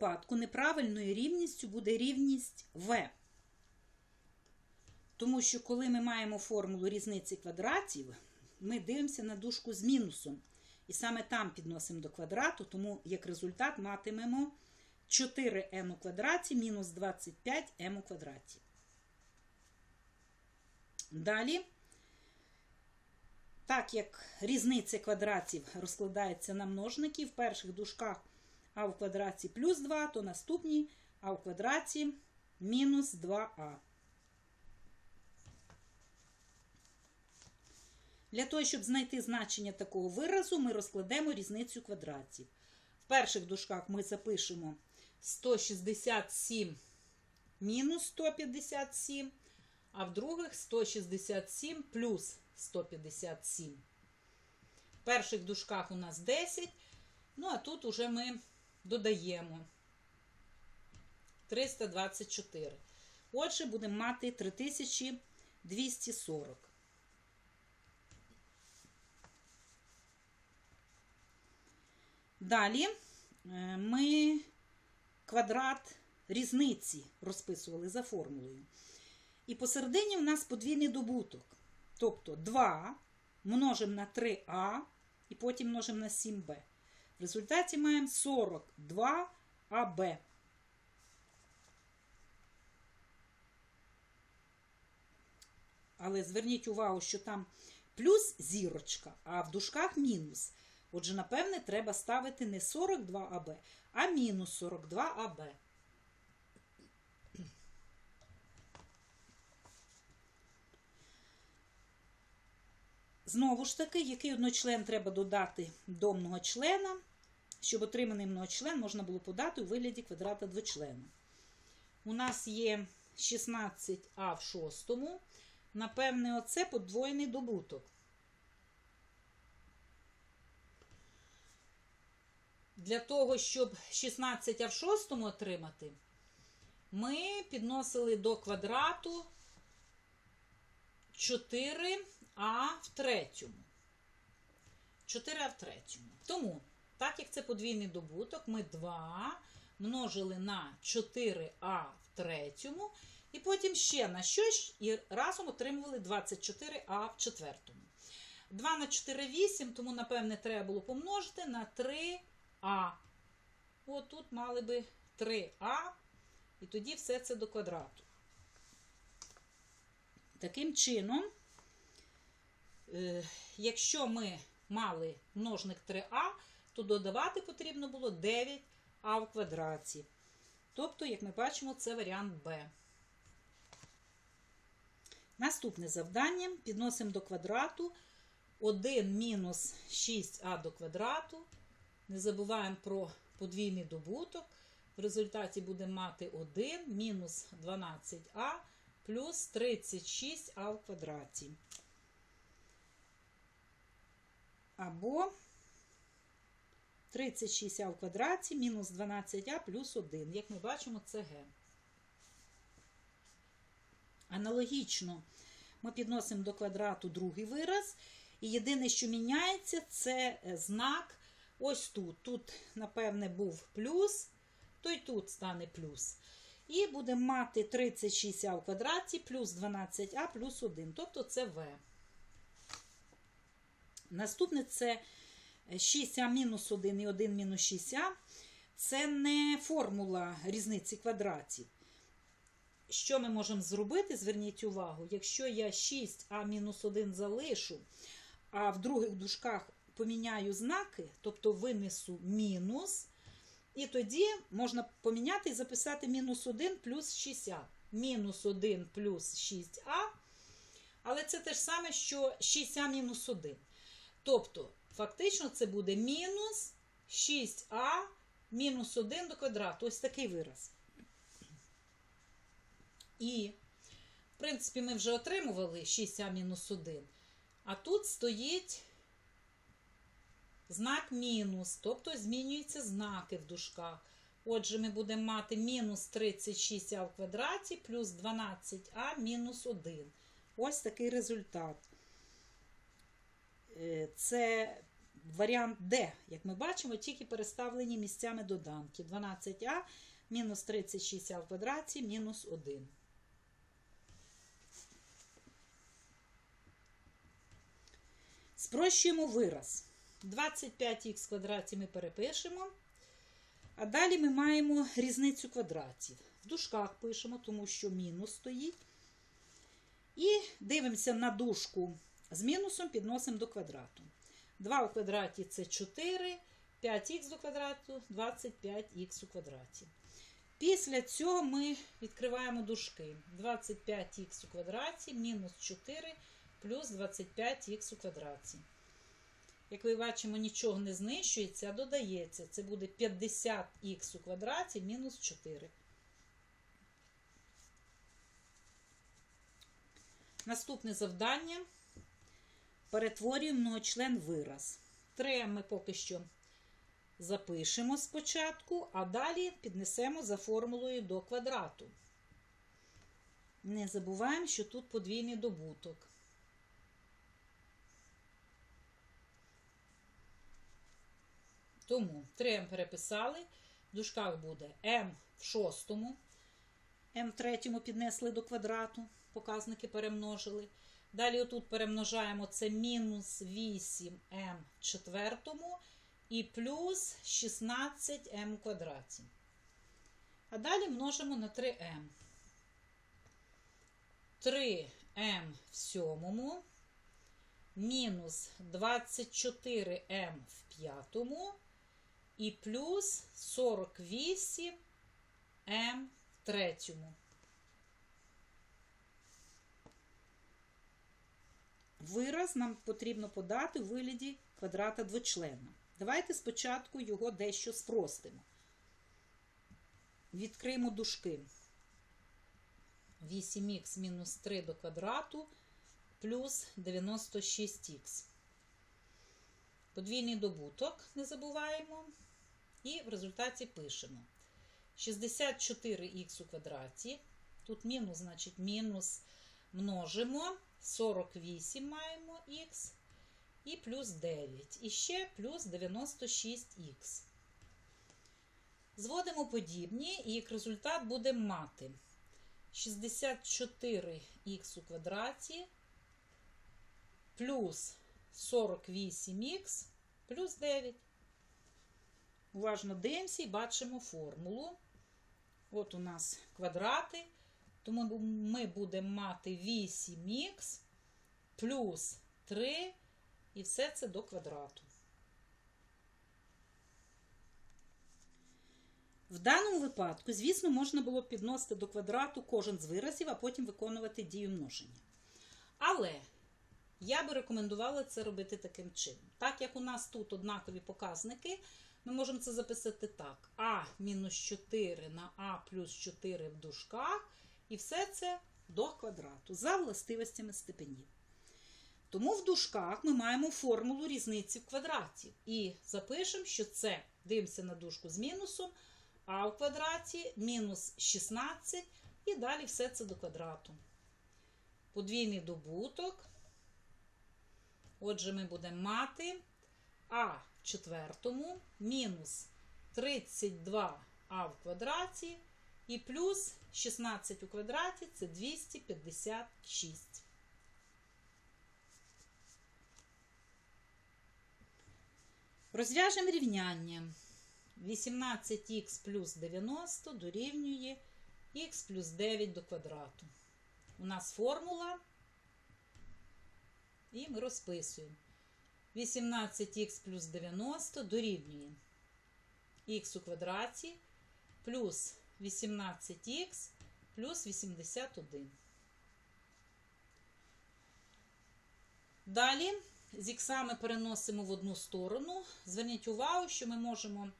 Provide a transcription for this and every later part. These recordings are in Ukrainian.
випадку неправильною рівністю буде рівність В. Тому що коли ми маємо формулу різниці квадратів, ми дивимося на дужку з мінусом. І саме там підносимо до квадрату, тому як результат матимемо 4m у квадраті мінус 25m у квадраті. Далі, так як різниця квадратів розкладається на множники, в перших дужках а в квадраті плюс 2, то наступні а в квадраті мінус 2а. Для того, щоб знайти значення такого виразу, ми розкладемо різницю квадратів. В перших дужках ми запишемо 167 мінус 157, а в других 167 плюс 157. В перших дужках у нас 10, ну а тут уже ми додаємо 324. Отже, будемо мати 3240. Далі е, ми квадрат різниці розписували за формулою. І посередині в нас подвійний добуток. Тобто 2 множимо на 3а і потім множимо на 7b. В результаті маємо 42аб. Але зверніть увагу, що там плюс зірочка, а в дужках мінус. Отже, напевне, треба ставити не 42АБ, а мінус 42АБ. Знову ж таки, який одночлен треба додати до многочлена, щоб отриманий многочлен можна було подати у вигляді квадрата двочлена. У нас є 16а в шостому. Напевне, оце подвоєний добуток. Для того, щоб 16 а в шостому отримати, ми підносили до квадрату 4а в третьому. 4а в третьому. Тому, так як це подвійний добуток, ми 2 множили на 4а в третьому, і потім ще на щось, і разом отримували 24а в четвертому. 2 на 4 8, тому, напевне, треба було помножити на 3 а. От тут мали би 3а, і тоді все це до квадрату. Таким чином, е, якщо ми мали множник 3а, то додавати потрібно було 9а в квадраті. Тобто, як ми бачимо, це варіант Б. Наступне завдання підносимо до квадрату 1 мінус 6а до квадрату. Не забуваємо про подвійний добуток. В результаті будемо мати 1 мінус 12а плюс 36а в квадраті. Або 36а в квадраті мінус 12а плюс 1. Як ми бачимо, це г. Аналогічно ми підносимо до квадрату другий вираз. І єдине, що міняється, це знак. Ось тут. Тут, напевне, був плюс, то й тут стане плюс. І будемо мати 36а в квадраті плюс 12а плюс 1. Тобто це В. Наступне це 6а мінус 1 і 1 мінус 6а. Це не формула різниці квадратів. Що ми можемо зробити? Зверніть увагу, якщо я 6а мінус 1 залишу, а в других дужках поміняю знаки, тобто винесу мінус, і тоді можна поміняти і записати мінус 1 плюс 6а. Мінус 1 плюс 6а. Але це те ж саме, що 6а мінус 1. Тобто, фактично, це буде мінус 6а мінус 1 до квадрату. Ось такий вираз. І, в принципі, ми вже отримували 6а мінус 1. А тут стоїть знак мінус, тобто змінюються знаки в дужках. Отже, ми будемо мати мінус 36а в квадраті плюс 12а мінус 1. Ось такий результат. Це варіант Д, як ми бачимо, тільки переставлені місцями доданки. 12а мінус 36а в квадраті мінус 1. Спрощуємо вираз. 25х в квадраті ми перепишемо. А далі ми маємо різницю квадратів. В дужках пишемо, тому що мінус стоїть. І дивимося на дужку з мінусом, підносимо до квадрату. 2 у квадраті це 4, 5х до квадрату, 25х у квадраті. Після цього ми відкриваємо дужки. 25х у квадраті мінус 4 плюс 25х у квадраті. Як ви бачимо, нічого не знищується, а додається. Це буде 50х у квадраті мінус 4. Наступне завдання. Перетворюємо многочлен вираз. 3 ми поки що запишемо спочатку, а далі піднесемо за формулою до квадрату. Не забуваємо, що тут подвійний добуток. Тому 3m переписали, в дужках буде m в шостому, m в третьому піднесли до квадрату, показники перемножили. Далі отут перемножаємо це мінус 8m четвертому і плюс 16m в квадраті. А далі множимо на 3m. 3m в сьомому, мінус 24m в п'ятому і плюс 48m в третьому. Вираз нам потрібно подати у вигляді квадрата двочлена. Давайте спочатку його дещо спростимо. Відкриємо дужки. 8х мінус 3 до квадрату плюс 96х. Подвійний добуток не забуваємо. І в результаті пишемо 64х у квадраті. Тут мінус, значить, мінус множимо. 48 маємо х і плюс 9. І ще плюс 96х. Зводимо подібні, і як результат будемо мати 64х у квадраті плюс 48х плюс 9. Уважно дивимося і бачимо формулу. От у нас квадрати. Тому ми будемо мати 8х плюс 3, і все це до квадрату. В даному випадку, звісно, можна було підносити до квадрату кожен з виразів, а потім виконувати дію множення. Але я би рекомендувала це робити таким чином. Так як у нас тут однакові показники, ми можемо це записати так: а мінус 4 на а плюс 4 в дужках. І все це до квадрату за властивостями степенів. Тому в дужках ми маємо формулу різниці в квадраті. І запишемо, що це дивимося на дужку з мінусом, а в квадраті мінус 16, і далі все це до квадрату. Подвійний добуток. Отже, ми будемо мати а в четвертому мінус 32а в квадраті і плюс 16 у квадраті це 256. Розв'яжемо рівняння. 18х плюс 90 дорівнює х плюс 9 до квадрату. У нас формула, і ми розписуємо. 18х плюс 90 дорівнює х у квадраті плюс 18х плюс 81. Далі з іксами переносимо в одну сторону. Зверніть увагу, що ми можемо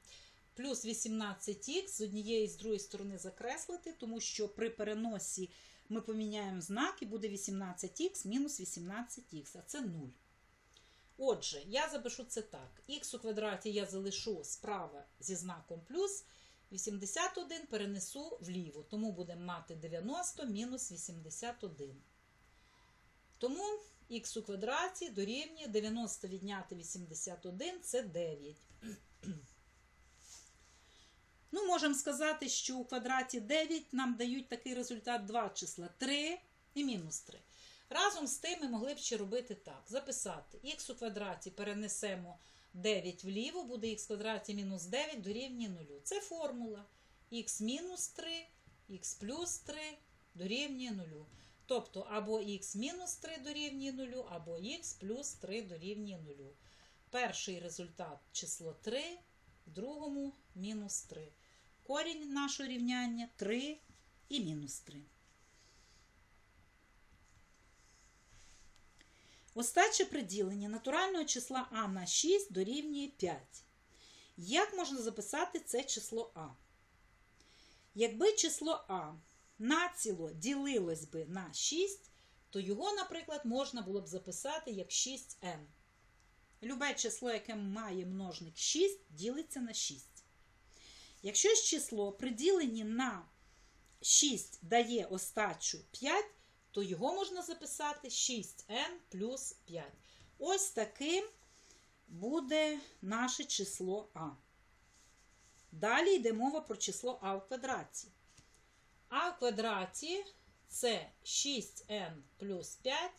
плюс 18х з однієї і з другої сторони закреслити, тому що при переносі ми поміняємо знак і буде 18х мінус 18х, а це 0. Отже, я запишу це так. Х у квадраті я залишу справа зі знаком плюс. 81 перенесу вліво, тому будемо мати 90 мінус 81. Тому х у квадраті дорівнює 90 відняти 81 це 9. Ну, можемо сказати, що у квадраті 9 нам дають такий результат два числа 3 і мінус 3. Разом з тим ми могли б ще робити так: записати х у квадраті перенесемо 9 вліво, буде х квадраті мінус 9 дорівнює 0. Це формула х мінус 3, х плюс 3 дорівнює 0. Тобто або х мінус 3 дорівнює 0, або х плюс 3 дорівнює 0. Перший результат число 3, в другому мінус 3. Корінь нашого рівняння 3 і мінус 3. Остаче приділення натурального числа а на 6 дорівнює 5. Як можна записати це число а? Якби число а націло ділилось би на 6, то його, наприклад, можна було б записати як 6n. Любе число, яке має множник 6, ділиться на 6. Якщо ж число при діленні на 6 дає остачу 5, то його можна записати 6n плюс 5. Ось таким буде наше число А. Далі йде мова про число А в квадраті. А в квадраті це 6n плюс 5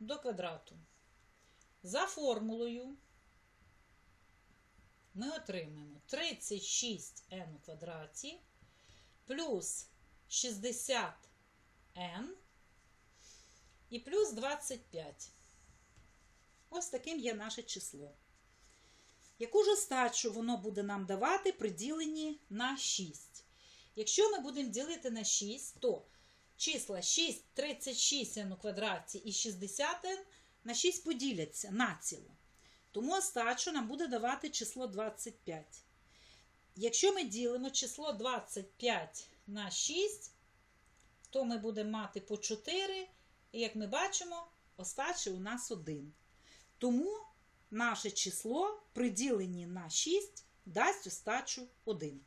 до квадрату. За формулою ми отримаємо 36n у квадраті плюс 60n і плюс 25. Ось таким є наше число. Яку ж остачу воно буде нам давати при діленні на 6? Якщо ми будемо ділити на 6, то числа 6, 36n у квадраті і 60n на 6 поділяться націло. Тому остачу нам буде давати число 25. Якщо ми ділимо число 25 на 6, то ми будемо мати по 4, і як ми бачимо, остача у нас 1. Тому наше число приділені на 6 дасть остачу 1.